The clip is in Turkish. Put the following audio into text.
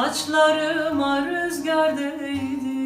Saçlarıma rüzgar değdi.